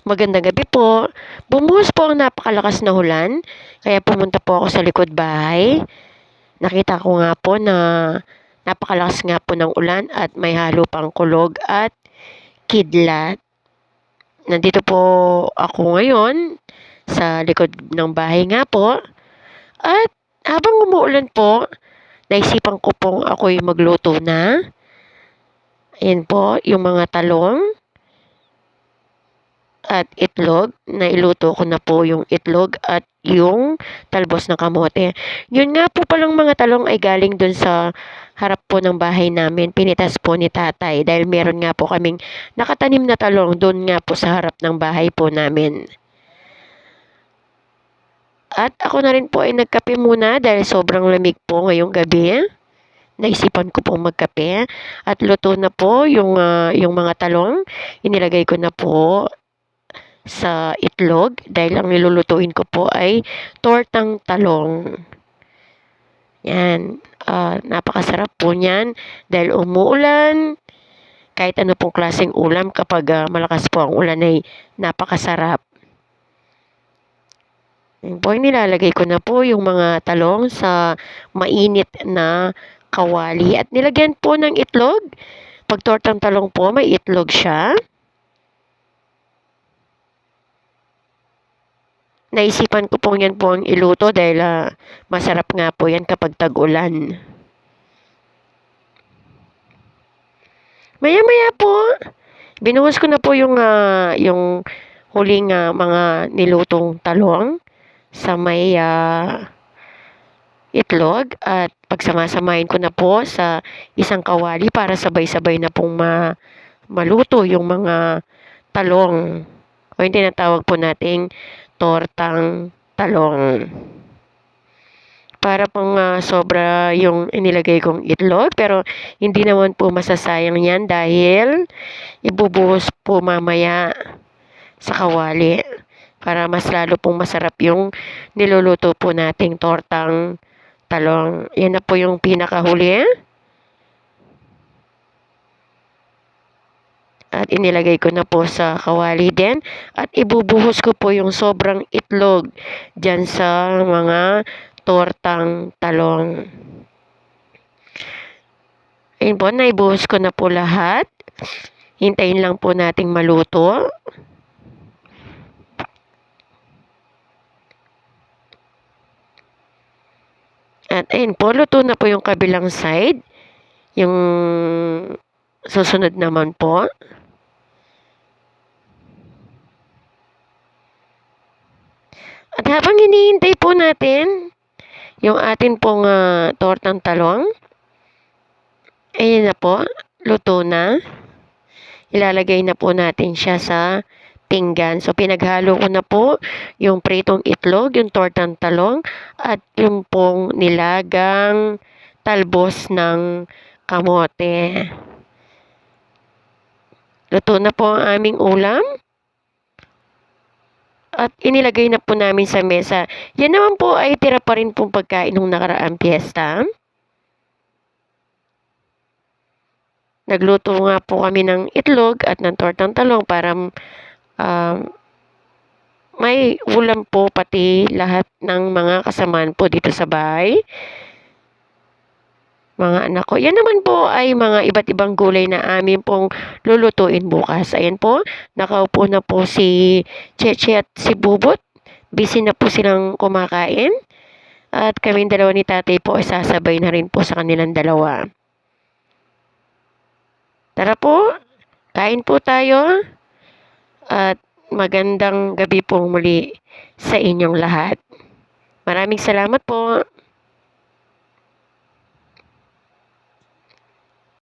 Magandang gabi po. Bumuhos po ang napakalakas na ulan, kaya pumunta po ako sa likod bahay. Nakita ko nga po na napakalakas nga po ng ulan at may halo pang kulog at kidlat. Nandito po ako ngayon sa likod ng bahay nga po. At habang umuulan po, naisipan ko pong ako'y magluto na. Ayan po, yung mga talong at itlog. Nailuto ko na po yung itlog at yung talbos ng kamote. Yun nga po palang mga talong ay galing dun sa harap po ng bahay namin. Pinitas po ni tatay dahil meron nga po kaming nakatanim na talong dun nga po sa harap ng bahay po namin. At ako na rin po ay nagkape muna dahil sobrang lamig po ngayong gabi naisipan ko pong magkape at luto na po yung, uh, yung mga talong. Inilagay ko na po sa itlog dahil ang nilulutuin ko po ay tortang talong. Yan, uh, napakasarap po niyan dahil umuulan. Kahit ano pong klaseng ulam kapag uh, malakas po ang ulan ay napakasarap. Yan po, nilalagay ko na po yung mga talong sa mainit na kawali at nilagyan po ng itlog. Pag tortang talong po, may itlog siya. Naisipan ko pong yan po ang iluto dahil uh, masarap nga po yan kapag tag-ulan. Maya-maya po, binuhos ko na po yung, uh, yung huling uh, mga nilutong talong sa may uh, itlog at pagsamasamahin ko na po sa isang kawali para sabay-sabay na pong ma maluto yung mga talong o yung tinatawag po nating tortang talong. Para pong uh, sobra yung inilagay kong itlog pero hindi naman po masasayang yan dahil ibubuhos po mamaya sa kawali para mas lalo pong masarap yung niluluto po nating tortang talong. Yan na po yung pinakahuli. At inilagay ko na po sa kawali din. At ibubuhos ko po yung sobrang itlog dyan sa mga tortang talong. Ayun po, naibuhos ko na po lahat. Hintayin lang po nating maluto. At ayun po, luto na po yung kabilang side. Yung susunod naman po. At habang hinihintay po natin yung atin pong uh, tortang talong, ayun na po, luto na. Ilalagay na po natin siya sa pinggan. So, pinaghalo ko na po yung pritong itlog, yung tortang talong, at yung pong nilagang talbos ng kamote. Luto na po ang aming ulam. At inilagay na po namin sa mesa. Yan naman po ay tira pa rin pong pagkain ng nakaraang piyesta. Nagluto nga po kami ng itlog at ng tortang talong para um, may ulam po pati lahat ng mga kasamaan po dito sa bahay. Mga anak ko. Yan naman po ay mga iba't ibang gulay na amin pong lulutuin bukas. Ayan po, nakaupo na po si Cheche at si Bubot. Busy na po silang kumakain. At kaming dalawa ni tatay po ay sasabay na rin po sa kanilang dalawa. Tara po, kain po tayo. At magandang gabi pong muli sa inyong lahat. Maraming salamat po.